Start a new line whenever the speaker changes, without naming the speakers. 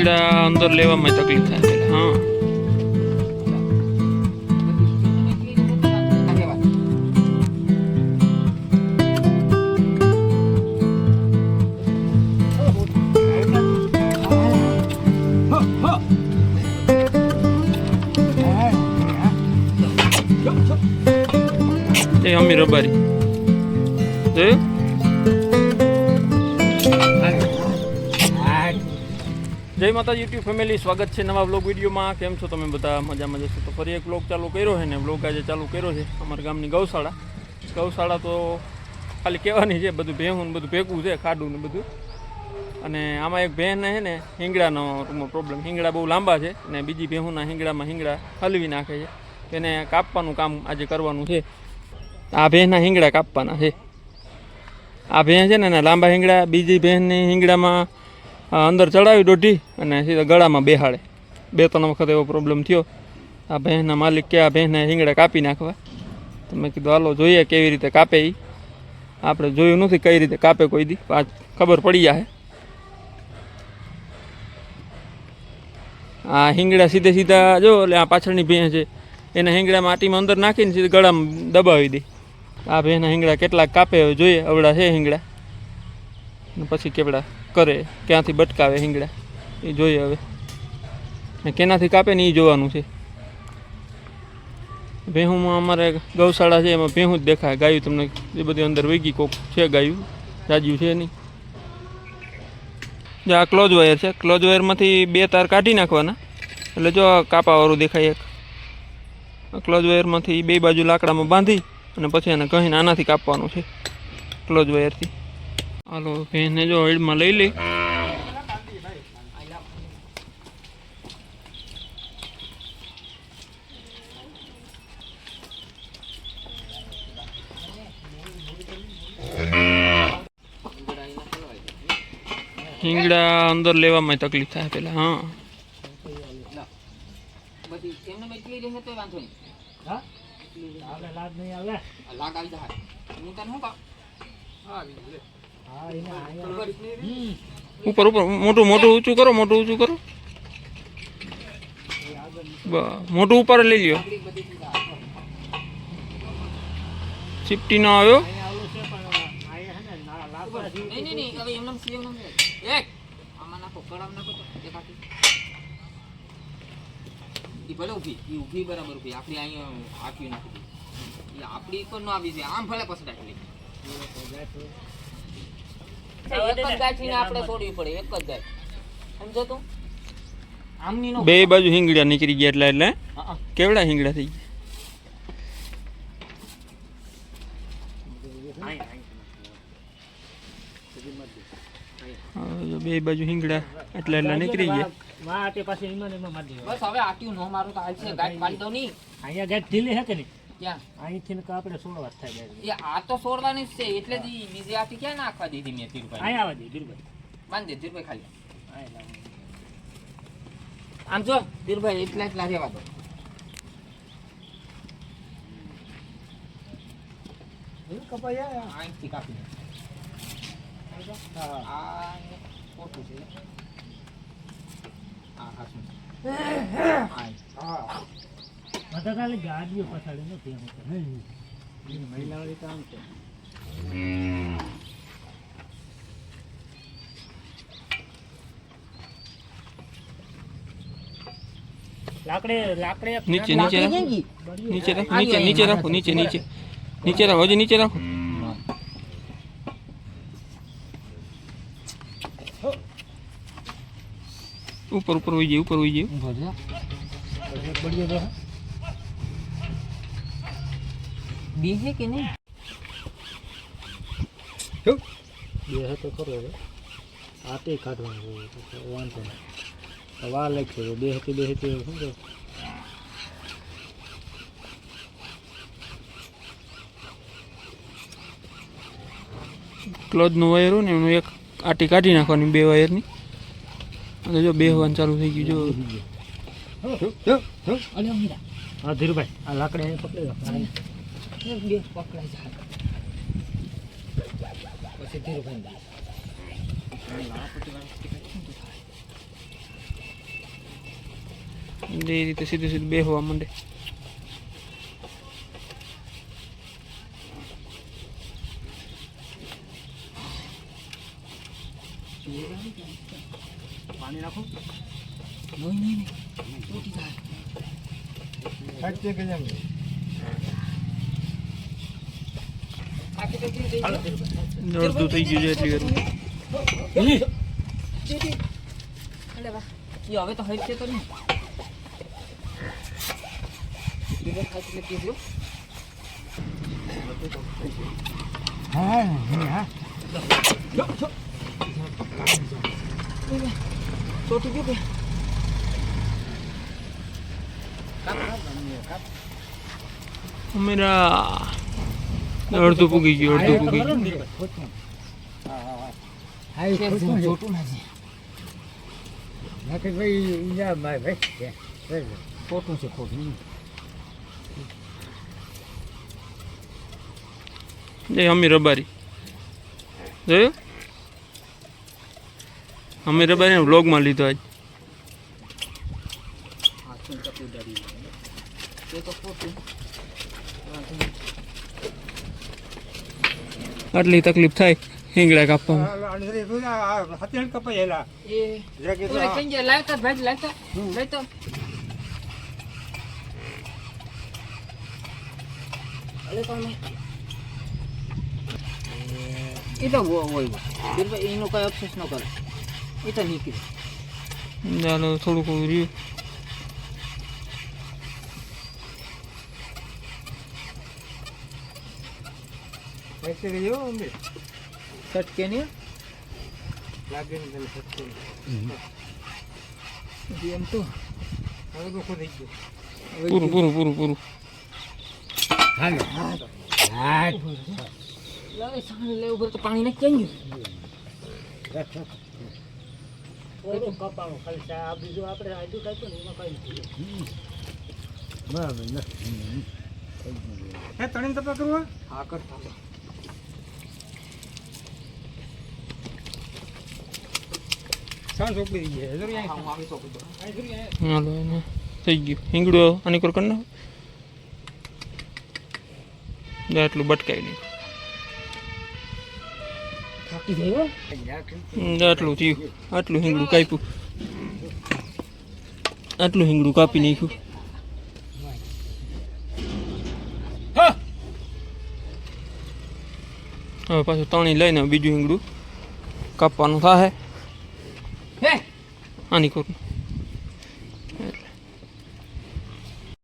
હિંગડા અંદર લેવામાં તકલીફ થાય પેલા હા એ અમી રબારી જોયું જય માતા યુટ્યુબ ફેમિલી સ્વાગત છે નવા બ્લોગ વિડીયોમાં. કેમ છો તમે બધા? મજામાં જશો? તો ફરી એક બ્લોગ ચાલુ કર્યો છે ને બ્લોગ આજે ચાલુ કર્યો છે અમારા ગામની ગૌશાળા. ગૌશાળા તો ખાલી કહેવાની છે, બધું ભેહું ને બધું ભેગું છે, ખાડું ને બધું. અને આમાં એક ભેંને છે ને હિંગડાનો ટૂંકમાં પ્રોબ્લેમ હિંગડા બહુ લાંબા છે અને બીજી ભેહુંના હિંગડામાં હિંગડા હલવી નાખે છે. તેને કાપવાનું કામ આજે કરવાનું છે. આ ભેહના હિંગડા કાપવાના છે. આ ભેહ છે ને લાંબા હિંગડા બીજી બહેનની હિંગડામાં અંદર ચડાવી દોઢી અને સીધા ગળામાં બેહાડે. બે ત્રણ વખત એવો પ્રોબ્લેમ થયો. આ ભેંસના માલિક કે આ ભેંસના હિંગડા કાપી નાખવા. તો મેં કીધું, હાલો, જોઈએ કેવી રીતે કાપે એ આપણે જોયું નથી કઈ રીતે કાપે કોઈ દી. આજ ખબર પડી જાય આ હિંગડા સીધે સીધા જો, એટલે આ પાછળની ભેંસ છે, એના હિંગડા આટીમાં અંદર નાખીને સીધે ગળામાં દબાવી દે. આ ભેંસના હિંગડા કેટલાક કાપે જોઈએ અવડા છે હિંગડા પછી કેવડા? કરે, ક્યાંથી બટકાવે હિંગડા એ જોઈએ હવે. ને કેનાથી કાપે ને એ જોવાનું છે. ભેહુંમાં અમારે ગૌશાળા છે, એમાં ભેહું જ દેખાય. ગાયું તમને એ બધી અંદર વૈગી કોક છે ગાયું. જાજ્યું છે નહીં. જો આ ક્લોઝ વાયર છે. ક્લોઝ વાયરમાંથી બે તાર કાઢી નાખવાના. એટલે જો કાપાવાળું દેખાય એક. ક્લોઝ વાયરમાંથી બે બાજુ લાકડામાં બાંધી અને પછી એને કહીને આનાથી કાપવાનું છે. ક્લોઝ વાયરથી હાલો ભેંસને જો હળમાં લઈ લઈ હિંગડા અંદર લેવામાં તકલીફ થાય પેલા હા
બધી એમને મેં એટલી રહેશે તોય વાંધો નહીં
હા? આવે લાજ નહીં આવે
આ લાગ આવી જાય હું તને શું કહું
હા એને અહીંયા હમ.
ઉપર ઉપર મોટું મોટું ઊંચું કરો, મોટું ઊંચું કરો. મોટું ઉપર લઈ લ્યો. ચીપટી ન આવ્યો.
આપડી પણ
આવી છે આમ ભલે પસંદ આપણે છોડવી પડે એક જ ગાય સમજો તું?
બે બાજુ હિંગડા નીકળી ગયા એટલે એટલે. કેવડા હિંગડા થઈ ગયા? બે બાજુ હિંગડા એટલે એટલે નીકળી ગયા.
માં તે પાસે ઇમાન એમાં મારી
બસ હવે આટ્યું નો મારું તો છે ગાંઠ પાડી દો ની
અહીંયા ગાડી ઢીલી હે કે નહીં? અહીંથી ને આપણે સોળવા થાય
એ આ તો છોડવાની જ છે એટલે જ ઈ બીજી આટી ક્યાં નાખવા દીધી મેં ધીરુભાઈ?
અહીંયા આવવા દે ધીરુભાઈ.
બાંધ દે ધીરુભાઈ ખાલી. આમ જો ધીરુભાઈ એટલા એટલા રહેવા દો. અહીંથી કાપી દે.
હા.
આ ખોટું છે. આ હાચું છે. આ
બધા ખાલી ગાડીઓ પછાડી નથી એમ તો. નહીં મહિલાવાળી કામ છે લાકડે લાકડે એક
નીચે નીચે
લાકડી
રાખો
ક્યાં ગઈ?
નીચે રાખો નીચે નીચે રાખો નીચે નીચે નીચે રાખો હજી નીચે રાખો ઉપર ઉપર હોઈ જાય ઉપર હોઈ જાય
ઊભો બીજે કે નહીં
બે તો ખરો હવે આ તે કાઢવાનું વાંધો નહીં તો વાર લાગશે બે હતી બે હતી શું કહે
ક્લોથનું વાયર હોય ને એનું એક આટી કાઢી નાખવાની બે વાયરની અને જો બે હવાનું ચાલુ થઈ ગયું જો.
હા ધીરુભાઈ આ લાકડી પકડી પકડી લો
બે પકડાઈ જાય પછી ધીરુભાઈ દે.
એ રીતે સીધું સીધું બેહવા માંડે.
પાણી નાખો.
નહીં નહીં નહીં તૂટી જાય
સાચે કે જેમ
આખી તો તૂટી ગઈ.
અડધું થઈ ગયું છે એટલી
વાહ. હવે તો હશે તો નહીં.
હા હા
ચોટી કે
અમેરા અડધું પૂગી ગયું અડધું પૂગી ગયું.
ખોટું. છે ખોટું
જય અમી રબારી. જોયું? અમી રબારી વ્લોગમાં લીધો આજ.
તો ખોટું.
આટલી તકલીફ થાય હિંગડા કાપવામાં.
એ તો હોય. એનો કઈ અફસોસ ન કરે. એ તો નીકળી.
ચાલો થોડુંક રહ્યું.
સટકે ને
લાગે ને તને
એમ તો.
હવે તો ખોદી ગયો
પૂરું પૂરું. પૂરું પૂરું
લાવે સામે લેવું પડે તો પાણી ને કેમ ગયું.
કપાણું ખાલી આ બીજું આપણે આજુ કાપ્યું ને એમાં કઈ નથી. બરાબર હે તણીને તપા કરવા?
હા કરતા
સાંજ ચોપડી દઈએ જરૂર
હા હું આવી શકું છું
હાલો એને થઈ ગયું. હિંગડો આની પર કરી નાખો. એટલું બટકાઈ નહીં આટલું થયું. આટલું હિંગડું કાપ્યું. આટલું હિંગડું કાપી નાખ્યું. હવે પાછું તણી લઈને બીજું હિંગડું કાપવાનું થાય
હે
આની કરું